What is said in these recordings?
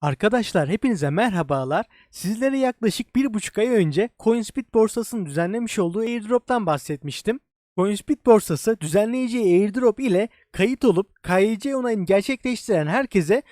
Arkadaşlar hepinize merhabalar. Sizlere yaklaşık bir buçuk ay önce CoinSpeed borsasının düzenlemiş olduğu airdrop'tan bahsetmiştim. CoinSpeed borsası düzenleyeceği airdrop ile kayıt olup KYC onayını gerçekleştiren herkese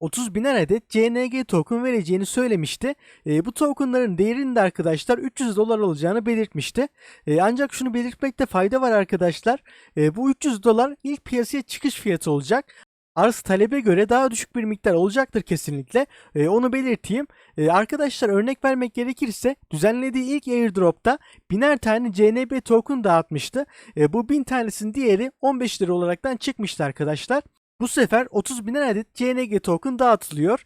30 biner adet CNG token vereceğini söylemişti. E, bu tokenların değerinin de arkadaşlar 300 dolar olacağını belirtmişti. E, ancak şunu belirtmekte fayda var arkadaşlar. E, bu 300 dolar ilk piyasaya çıkış fiyatı olacak arz talebe göre daha düşük bir miktar olacaktır kesinlikle. Ee, onu belirteyim. Ee, arkadaşlar örnek vermek gerekirse düzenlediği ilk airdrop'ta biner tane CNB token dağıtmıştı. Ee, bu bin tanesinin diğeri 15 lira olaraktan çıkmıştı arkadaşlar. Bu sefer 30 biner adet CNG token dağıtılıyor.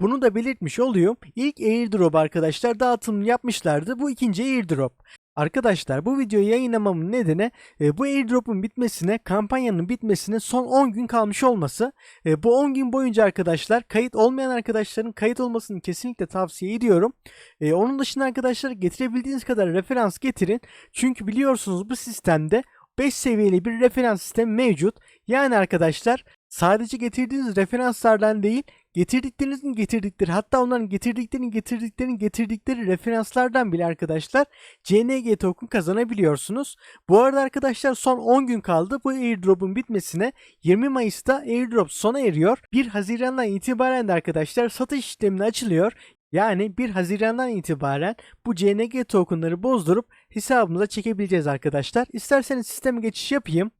Bunu da belirtmiş oluyorum. İlk airdrop arkadaşlar dağıtım yapmışlardı. Bu ikinci airdrop. Arkadaşlar bu videoyu yayınlamamın nedeni e, bu airdrop'un bitmesine, kampanyanın bitmesine son 10 gün kalmış olması. E, bu 10 gün boyunca arkadaşlar kayıt olmayan arkadaşların kayıt olmasını kesinlikle tavsiye ediyorum. E, onun dışında arkadaşlar getirebildiğiniz kadar referans getirin. Çünkü biliyorsunuz bu sistemde 5 seviyeli bir referans sistemi mevcut. Yani arkadaşlar sadece getirdiğiniz referanslardan değil getirdiklerinizin getirdikleri hatta onların getirdiklerinin getirdiklerinin getirdikleri referanslardan bile arkadaşlar CNG token kazanabiliyorsunuz. Bu arada arkadaşlar son 10 gün kaldı bu airdrop'un bitmesine 20 Mayıs'ta airdrop sona eriyor. 1 Haziran'dan itibaren de arkadaşlar satış işlemine açılıyor. Yani 1 Haziran'dan itibaren bu CNG tokenları bozdurup hesabımıza çekebileceğiz arkadaşlar. İsterseniz sisteme geçiş yapayım.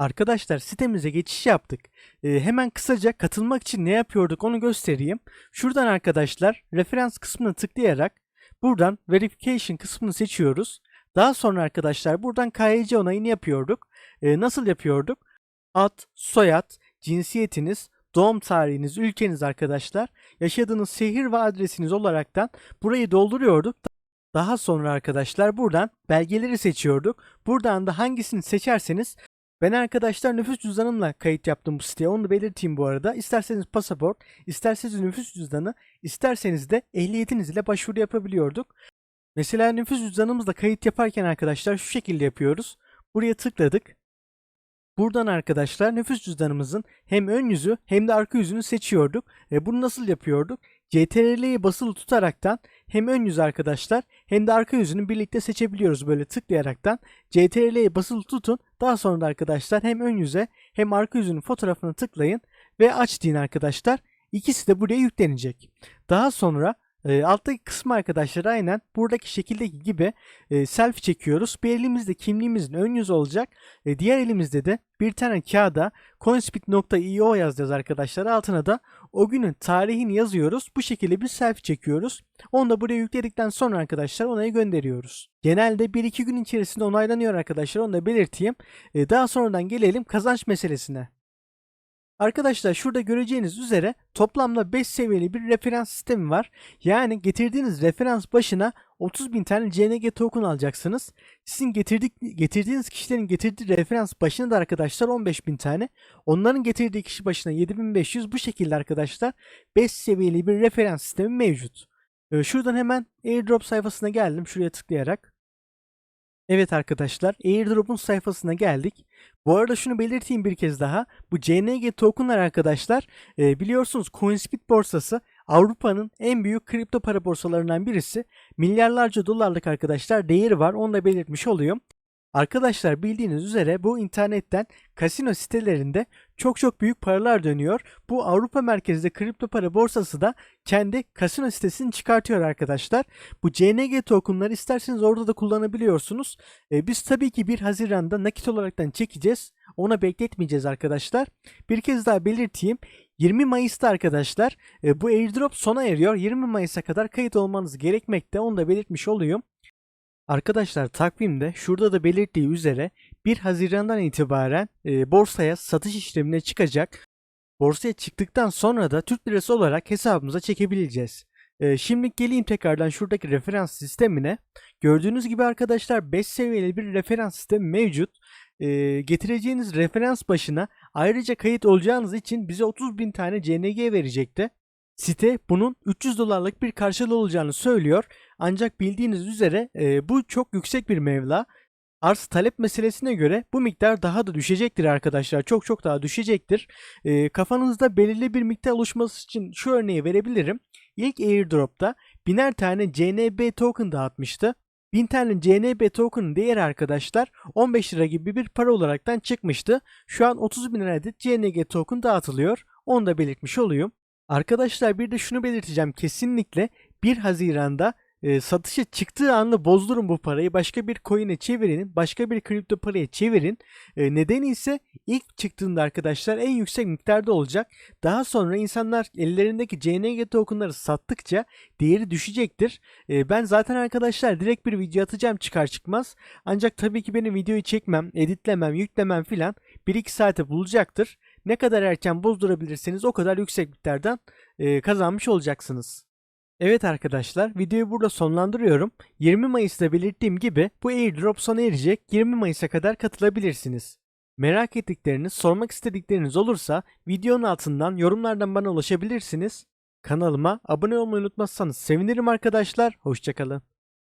Arkadaşlar sitemize geçiş yaptık. Ee, hemen kısaca katılmak için ne yapıyorduk onu göstereyim. Şuradan arkadaşlar referans kısmını tıklayarak buradan verification kısmını seçiyoruz. Daha sonra arkadaşlar buradan KYC onayını yapıyorduk. Ee, nasıl yapıyorduk? Ad, soyad, cinsiyetiniz, doğum tarihiniz, ülkeniz arkadaşlar, yaşadığınız şehir ve adresiniz olaraktan burayı dolduruyorduk. Daha sonra arkadaşlar buradan belgeleri seçiyorduk. Buradan da hangisini seçerseniz ben arkadaşlar nüfus cüzdanımla kayıt yaptım bu siteye. Onu da belirteyim bu arada. İsterseniz pasaport, isterseniz nüfus cüzdanı, isterseniz de ehliyetiniz ile başvuru yapabiliyorduk. Mesela nüfus cüzdanımızla kayıt yaparken arkadaşlar şu şekilde yapıyoruz. Buraya tıkladık. Buradan arkadaşlar nüfus cüzdanımızın hem ön yüzü hem de arka yüzünü seçiyorduk. E bunu nasıl yapıyorduk? CTRL'yi basılı tutaraktan hem ön yüz arkadaşlar hem de arka yüzünü birlikte seçebiliyoruz böyle tıklayaraktan. CTRL'yi basılı tutun. Daha sonra da arkadaşlar hem ön yüze hem arka yüzünün fotoğrafını tıklayın ve aç deyin arkadaşlar. İkisi de buraya yüklenecek. Daha sonra e, alttaki kısmı arkadaşlar aynen buradaki şekildeki gibi e, selfie çekiyoruz. Bir elimizde kimliğimizin ön yüzü olacak. E, diğer elimizde de bir tane kağıda coinspeed.io yazacağız arkadaşlar. Altına da o günün tarihini yazıyoruz. Bu şekilde bir selfie çekiyoruz. Onu da buraya yükledikten sonra arkadaşlar onayı gönderiyoruz. Genelde 1-2 gün içerisinde onaylanıyor arkadaşlar. Onu da belirteyim. E, daha sonradan gelelim kazanç meselesine. Arkadaşlar şurada göreceğiniz üzere toplamda 5 seviyeli bir referans sistemi var. Yani getirdiğiniz referans başına 30 bin tane CNG token alacaksınız. Sizin getirdik, getirdiğiniz kişilerin getirdiği referans başına da arkadaşlar 15 bin tane. Onların getirdiği kişi başına 7500 bu şekilde arkadaşlar 5 seviyeli bir referans sistemi mevcut. Ee, şuradan hemen airdrop sayfasına geldim şuraya tıklayarak. Evet arkadaşlar airdrop'un sayfasına geldik. Bu arada şunu belirteyim bir kez daha. Bu CNG tokenlar arkadaşlar e, biliyorsunuz CoinSpeed borsası Avrupa'nın en büyük kripto para borsalarından birisi. Milyarlarca dolarlık arkadaşlar değeri var. Onu da belirtmiş oluyorum. Arkadaşlar bildiğiniz üzere bu internetten kasino sitelerinde çok çok büyük paralar dönüyor. Bu Avrupa merkezli kripto para borsası da kendi kasino sitesini çıkartıyor arkadaşlar. Bu CNG tokenları isterseniz orada da kullanabiliyorsunuz. Ee, biz tabii ki 1 Haziran'da nakit olaraktan çekeceğiz. Ona bekletmeyeceğiz arkadaşlar. Bir kez daha belirteyim. 20 Mayıs'ta arkadaşlar e, bu airdrop sona eriyor. 20 Mayıs'a kadar kayıt olmanız gerekmekte. Onu da belirtmiş olayım. Arkadaşlar takvimde şurada da belirttiği üzere 1 Haziran'dan itibaren e, borsaya satış işlemine çıkacak. Borsaya çıktıktan sonra da Türk Lirası olarak hesabımıza çekebileceğiz. E, şimdi geleyim tekrardan şuradaki referans sistemine. Gördüğünüz gibi arkadaşlar 5 seviyeli bir referans sistemi mevcut. E, getireceğiniz referans başına ayrıca kayıt olacağınız için bize 30 bin tane CNG verecekti. Site bunun 300 dolarlık bir karşılığı olacağını söylüyor. Ancak bildiğiniz üzere e, bu çok yüksek bir mevla. Arz talep meselesine göre bu miktar daha da düşecektir arkadaşlar. Çok çok daha düşecektir. Ee, kafanızda belirli bir miktar oluşması için şu örneği verebilirim. İlk airdrop'ta biner tane CNB token dağıtmıştı. 1000 tane CNB token'ın değeri arkadaşlar 15 lira gibi bir para olaraktan çıkmıştı. Şu an 30 bin adet CNG token dağıtılıyor. Onu da belirtmiş olayım. Arkadaşlar bir de şunu belirteceğim kesinlikle 1 Haziran'da e, satışa çıktığı anda bozdurun bu parayı başka bir coin'e çevirin başka bir kripto paraya çevirin. E, nedeni ise ilk çıktığında arkadaşlar en yüksek miktarda olacak. Daha sonra insanlar ellerindeki CNG tokenları sattıkça değeri düşecektir. E, ben zaten arkadaşlar direkt bir video atacağım çıkar çıkmaz. Ancak tabii ki benim videoyu çekmem editlemem yüklemem filan 1-2 saate bulacaktır. Ne kadar erken bozdurabilirseniz o kadar yüksek miktardan e, kazanmış olacaksınız. Evet arkadaşlar videoyu burada sonlandırıyorum. 20 Mayıs'ta belirttiğim gibi bu airdrop sona erecek 20 Mayıs'a kadar katılabilirsiniz. Merak ettikleriniz, sormak istedikleriniz olursa videonun altından yorumlardan bana ulaşabilirsiniz. Kanalıma abone olmayı unutmazsanız sevinirim arkadaşlar. Hoşçakalın.